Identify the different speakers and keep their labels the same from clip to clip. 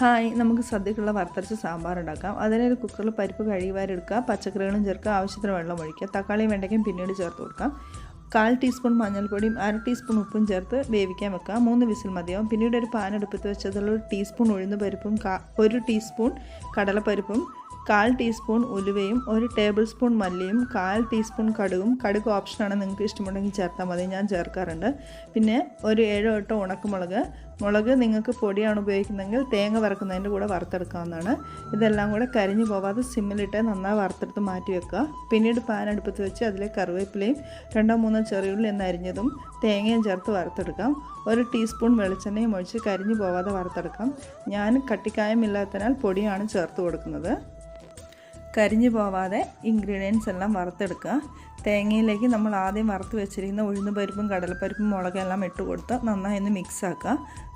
Speaker 1: Hi നമുക്ക് സദ്യക്കുള്ള വറുത്തരച്ച സാമ്പാർ ഉണ്ടാക്കാം. അതിനൊരു കുക്കറിൽ പരിപ്പ് കഴുകി വാരെടുക്കുക പച്ചക്കറികളും ചേർക്കുക. ആവശ്യത്തിന് വെള്ളം ഒഴിക്കുക. തക്കാളിയും വെണ്ടയ്ക്കും പിന്നീട് ചേർത്ത് കൊടുക്കാം. കാൽ ടീസ്പൂൺ മഞ്ഞൾപ്പൊടിയും അര ടീസ്പൂൺ ഉപ്പും ചേർത്ത് വേവിക്കാൻ വെക്കുക. മൂന്ന് വിസിൽ മതിയാവും. പിന്നീട് ഒരു പാൻ അടുപ്പത്ത് വെച്ച് ഒരു ടീസ്പൂൺ ഉഴുന്ന് പരിപ്പും ഒരു ടീസ്പൂൺ കടലപ്പരിപ്പും കാൽ ടീസ്പൂൺ ഉലുവയും ഒരു ടേബിൾ സ്പൂൺ മല്ലിയും കാൽ ടീസ്പൂൺ കടുകും. കടുക് ഓപ്ഷനാണ് നിങ്ങൾക്ക് ഇഷ്ടമുണ്ടെങ്കിൽ ചേർത്താൽ മതി. ഞാൻ ചേർക്കാറുണ്ട്. പിന്നെ ഒരു ഏഴോ എട്ടോ ഉണക്കമുളക്. മുളക് നിങ്ങൾക്ക് പൊടിയാണ് ഉപയോഗിക്കുന്നതെങ്കിൽ തേങ്ങ വറക്കുന്നതിന്റെ കൂടെ വറുത്തെടുക്കാവുന്നതാണ്. ഇതെല്ലാം കൂടെ കരിഞ്ഞു പോവാതെ സിമ്മിലിട്ട് നന്നായി വറുത്തെടുത്ത് മാറ്റി വെക്കുക. പിന്നീട് പാൻ അടുപ്പത്ത് വെച്ച് അതിലേക്ക് കറിവേപ്പിലയും രണ്ടോ മൂന്നോ ചെറിയുള്ളി എന്ന് അരിഞ്ഞതും തേങ്ങയും ചേർത്ത് വറുത്തെടുക്കാം. ഒരു ടീസ്പൂൺ വെളിച്ചെണ്ണയും ഒഴിച്ച് കരിഞ്ഞു പോവാതെ വറുത്തെടുക്കാം. ഞാൻ കട്ടിക്കായമില്ലാത്തതിനാൽ പൊടിയാണ് ചേർത്ത് കൊടുക്കുന്നത്. കരിഞ്ഞു പോവാതെ ഇൻഗ്രീഡിയൻസ് എല്ലാം വറുത്തെടുക്കുക. തേങ്ങയിലേക്ക് നമ്മൾ ആദ്യം വറുത്ത് വെച്ചിരിക്കുന്ന ഉഴുന്ന് പരിപ്പും കടലപ്പരിപ്പും മുളകെല്ലാം ഇട്ട് കൊടുത്ത് നന്നായി ഒന്ന് മിക്സ് ആക്കുക.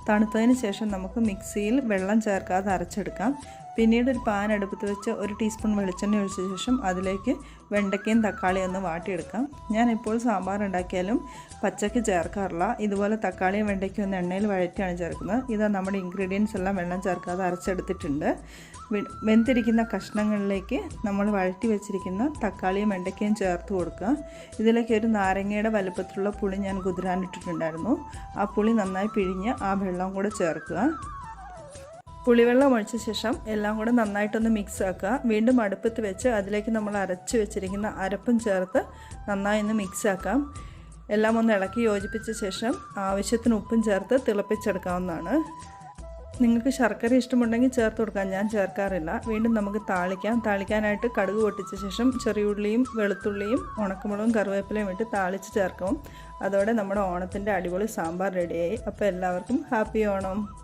Speaker 1: തണുത്തതിന് ശേഷം നമുക്ക് മിക്സിയിൽ വെള്ളം ചേർക്കാതെ അരച്ചെടുക്കാം. പിന്നീട് ഒരു പാൻ അടുപ്പത്ത് വെച്ച് ഒരു ടീസ്പൂൺ വെളിച്ചെണ്ണ ഒഴിച്ച ശേഷം അതിലേക്ക് വെണ്ടയ്ക്കയും തക്കാളിയും ഒന്ന് വാട്ടിയെടുക്കാം. ഞാൻ ഇപ്പോൾ സാമ്പാർ ഉണ്ടാക്കിയാലും പച്ചക്ക് ചേർക്കാറില്ല. ഇതുപോലെ തക്കാളിയും വെണ്ടയ്ക്കും ഒന്ന് എണ്ണയിൽ വഴറ്റിയാണ് ചേർക്കുന്നത്. ഇത് നമ്മുടെ ഇൻഗ്രീഡിയൻസ് എല്ലാം വെള്ളം ചേർക്കാതെ അരച്ചെടുത്തിട്ടുണ്ട്. വെന്തിരിക്കുന്ന കഷ്ണങ്ങളിലേക്ക് നമ്മൾ വഴറ്റി വെച്ചിരിക്കുന്ന തക്കാളിയും വെണ്ടയ്ക്കയും ചേർത്ത് കൊടുക്കുക. ഇതിലേക്ക് ഒരു നാരങ്ങയുടെ വലുപ്പത്തിലുള്ള പുളി ഞാൻ കുതിരാനിട്ടിട്ടുണ്ടായിരുന്നു. ആ പുളി നന്നായി പിഴിഞ്ഞ് ആ വെള്ളം കൂടെ ചേർക്കുക. പുളിവെള്ളം ഒഴിച്ച ശേഷം എല്ലാം കൂടെ നന്നായിട്ടൊന്ന് മിക്സ് ആക്കുക. വീണ്ടും അടുപ്പത്ത് വെച്ച് അതിലേക്ക് നമ്മൾ അരച്ച് വെച്ചിരിക്കുന്ന അരപ്പും ചേർത്ത് നന്നായി ഒന്ന് മിക്സ് ആക്കാം. എല്ലാം ഒന്ന് ഇളക്കി യോജിപ്പിച്ച ശേഷം ആവശ്യത്തിന് ഉപ്പും ചേർത്ത് തിളപ്പിച്ചെടുക്കാവുന്നതാണ്. നിങ്ങൾക്ക് ശർക്കര ഇഷ്ടമുണ്ടെങ്കിൽ ചേർത്ത് കൊടുക്കാം. ഞാൻ ചേർക്കാറില്ല. വീണ്ടും നമുക്ക് താളിക്കാം. താളിക്കാനായിട്ട് കടുക് പൊട്ടിച്ച ശേഷം ചെറിയുള്ളിയും വെളുത്തുള്ളിയും ഉണക്കമുളകും കറിവേപ്പിലയും ഇട്ട് താളിച്ച് ചേർക്കും. അതോടെ നമ്മുടെ ഓണത്തിന്റെ അടിപൊളി സാമ്പാർ റെഡിയായി അപ്പോൾ എല്ലാവർക്കും ഹാപ്പി ഓണം.